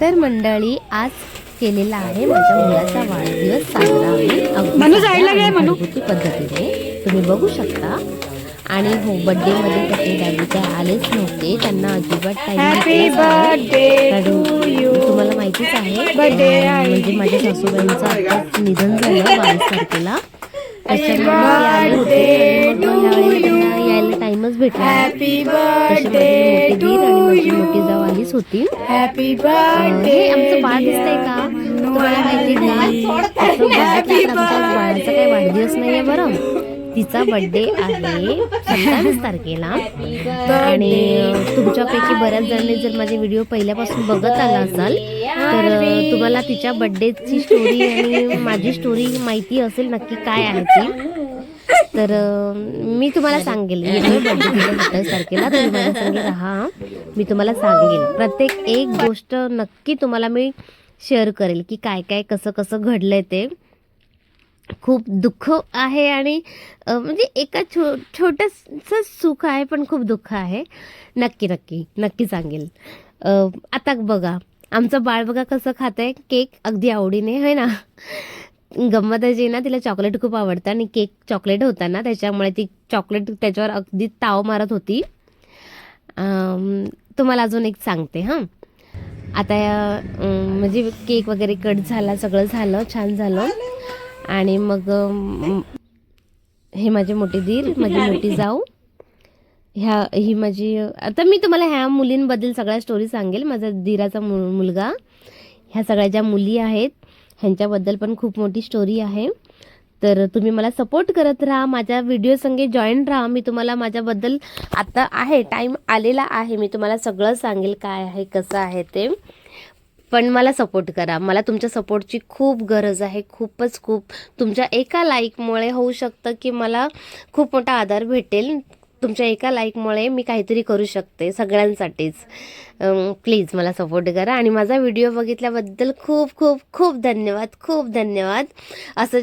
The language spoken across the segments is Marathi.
तर मंडळी आज केलेला आहे माझ्या मुलाचा वाढदिवस साजरा अगदी घरगुती पद्धतीने. तुम्ही बघू शकता. आणि हो बड्डे मध्ये त्याचे डॅडी काय आलेच नव्हते. त्यांना अजिबात टाइम बर्थडे टू यू तुम्हाला माहितीच आहे. म्हणजे माझ्या सासूबाईंचं निधन झालं बावीस तारखेला. त्याच्यामुळे भेटला. नाही. हॅपी बर्थडे टू यू मोठी जाऊ आलीच होती. हॅपी बर्थडे हे आमचं बाळ दिसतंय का? तुम्हाला माहिती तर आमच्या बाळाचा काही वाढदिवस नाहीये बरं. तिचा बर्थडे आहे सत्तावीस तारखेला. आणि तुमच्यापैकी बऱ्याच जणांनी जर माझे व्हिडिओ पहिल्यापासून बघत आला असाल तर तुम्हाला तिच्या बर्थडेची स्टोरी आणि माझी स्टोरी माहिती असेल नक्की काय आहे ती. तर मी तुम्हाला सांगेल. तारखेला तुम्ही माझ्या संगे राहा मी तुम्हाला सांगेल प्रत्येक एक गोष्ट नक्की तुम्हाला मी शेअर करेल की काय काय कसं कसं घडलंय ते. खूप दुःख आहे आणि म्हणजे एका छो छोटंसं सुख आहे पण खूप दुःख आहे. नक्की नक्की नक्की सांगेल. आता बघा आमचं बाळ बघा कसं खात आहे केक अगदी आवडीने है ना? गंमत अशी आहे ना तिला चॉकलेट खूप आवडतं आणि केक चॉकलेट होता ना त्याच्यामुळे ती चॉकलेट त्याच्यावर अगदी ताव मारत होती. तुम्हाला अजून एक सांगते हां. आता म्हणजे केक वगैरे कट झाला सगळं झालं छान झालं. आणि मग हे माझे मोठे दीर माझी मोठी जाऊ. ह्या ही माझी आता मी तुम्हाला ह्या मुलींबद्दल सगळ्या स्टोरी सांगेल. माझा दीराचा मु मुलगा. ह्या सगळ्या ज्या मुली आहेत ह्यांच्याबद्दल पण खूप मोठी स्टोरी आहे. तर तुम्ही मला सपोर्ट करत राहा. माझ्या व्हिडिओ संगे जॉईन राहा. मी तुम्हाला माझ्याबद्दल आता आहे टाईम आलेला आहे. मी तुम्हाला सगळं सांगेल काय आहे कसं आहे ते. पण मला सपोर्ट करा. मला तुमच्या सपोर्टची खूप गरज आहे. खूपच खूप. तुमच्या एका लाईकमुळे होऊ शकतं की मला खूप मोठा आधार भेटेल. तुमच्या एका लाईकमुळे मी काहीतरी करू शकते सगळ्यांसाठीच. प्लीज मला सपोर्ट करा आणि माझा व्हिडिओ बघितल्याबद्दल खूप खूप खूप धन्यवाद खूप धन्यवाद. असं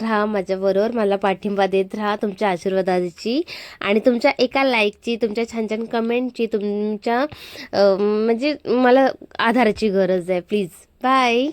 राहा माझ्याबरोबर मला पाठिंबा देत राहा तुमच्या आशीर्वादाची आणि तुमच्या एका लाईकची तुमच्या छान छान कमेंटची तुमच्या म्हणजे मला आधाराची गरज आहे प्लीज बाय